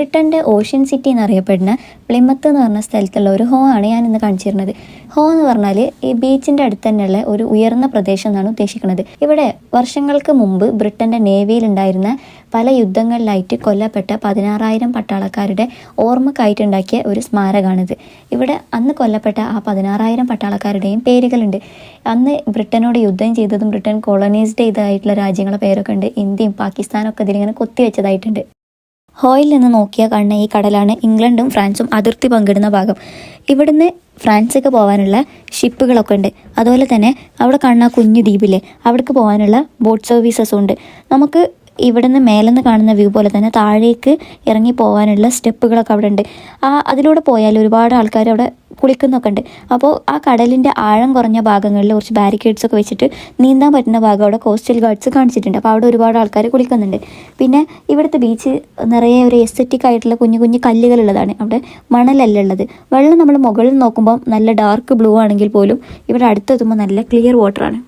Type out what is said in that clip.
ബ്രിട്ടന്റെ ocean city എന്നറിയപ്പെടുന്ന Plymouth എന്ന് പറഞ്ഞ സ്ഥലത്തുള്ള ഒരു ഹോ ആണ് ഞാൻ ഇന്ന് കാണിച്ചിരുന്നത്. ഹോ എന്ന് പറഞ്ഞാൽ ഈ ബീച്ചിന്റെ അടുത്ത് തന്നെയുള്ള ഒരു ഉയർന്ന പ്രദേശം എന്നാണ് ഉദ്ദേശിക്കുന്നത്. ഇവിടെ വർഷങ്ങൾക്ക് മുമ്പ് ബ്രിട്ടന്റെ നേവിയിൽ ഉണ്ടായിരുന്ന പല യുദ്ധങ്ങളിലായിട്ട് കൊല്ലപ്പെട്ട പതിനാറായിരം പട്ടാളക്കാരുടെ ഓർമ്മക്കായിട്ടുണ്ടാക്കിയ ഒരു സ്മാരകമാണിത് ഇവിടെ അന്ന് കൊല്ലപ്പെട്ട ആ പതിനാറായിരം പട്ടാളക്കാരുടെയും പേരുകളുണ്ട്. അന്ന് ബ്രിട്ടനോട് യുദ്ധം ചെയ്തതും ബ്രിട്ടൻ കോളനൈസ്ഡ് ചെയ്തതായിട്ടുള്ള രാജ്യങ്ങളുടെ പേരൊക്കെ ഉണ്ട്. ഇന്ത്യയും പാകിസ്ഥാനും ഒക്കെ ഇതിലിങ്ങനെ കൊത്തിവെച്ചതായിട്ടുണ്ട്. ഹോയിൽ നിന്ന് നോക്കിയാൽ കാണുന്ന ഈ കടലാണ് ഇംഗ്ലണ്ടും ഫ്രാൻസും അതിർത്തി പങ്കിടുന്ന ഭാഗം. ഇവിടുന്ന് ഫ്രാൻസിലേക്ക് പോകാനുള്ള ഷിപ്പുകളൊക്കെ ഉണ്ട്. അതുപോലെ തന്നെ അവിടെ കാണുന്ന കുഞ്ഞു ദ്വീപില്ലേ അവിടേക്ക് പോകാനുള്ള ബോട്ട് സർവീസസും ഉണ്ട്. നമുക്ക് ഇവിടുന്ന് മേലെന്ന് കാണുന്ന വ്യൂ പോലെ തന്നെ താഴേക്ക് ഇറങ്ങി പോകാനുള്ള സ്റ്റെപ്പുകളൊക്കെ അവിടെ ഉണ്ട്. ആ അതിലൂടെ പോയാൽ ഒരുപാട് ആൾക്കാർ അവിടെ കുളിക്കുന്നൊക്കെ ഉണ്ട്. അപ്പോൾ ആ കടലിന്റെ ആഴം കുറഞ്ഞ ഭാഗങ്ങളിൽ കുറച്ച് ബാരിക്കേഡ്സ് ഒക്കെ വെച്ചിട്ട് നീന്താൻ പറ്റുന്ന ഭാഗം അവിടെ കോസ്റ്റൽ ഗാർഡ്സ് കാണിച്ചിട്ടുണ്ട്. അപ്പോൾ അവിടെ ഒരുപാട് ആൾക്കാർ കുളിക്കുന്നുണ്ട്. പിന്നെ ഇവിടുത്തെ ബീച്ച് നിറയെ ഒരു എസ്തറ്റിക് ആയിട്ടുള്ള കുഞ്ഞു കുഞ്ഞു കല്ലുകളുള്ളതാണ്. അവിടെ മണലല്ല ഉള്ളത്. വെള്ളം നമ്മൾ മുകളിൽ നോക്കുമ്പോൾ നല്ല ഡാർക്ക് ബ്ലൂ ആണെങ്കിൽ പോലും ഇവിടെ അടുത്തെത്തുമ്പോൾ നല്ല ക്ലിയർ വാട്ടറാണ്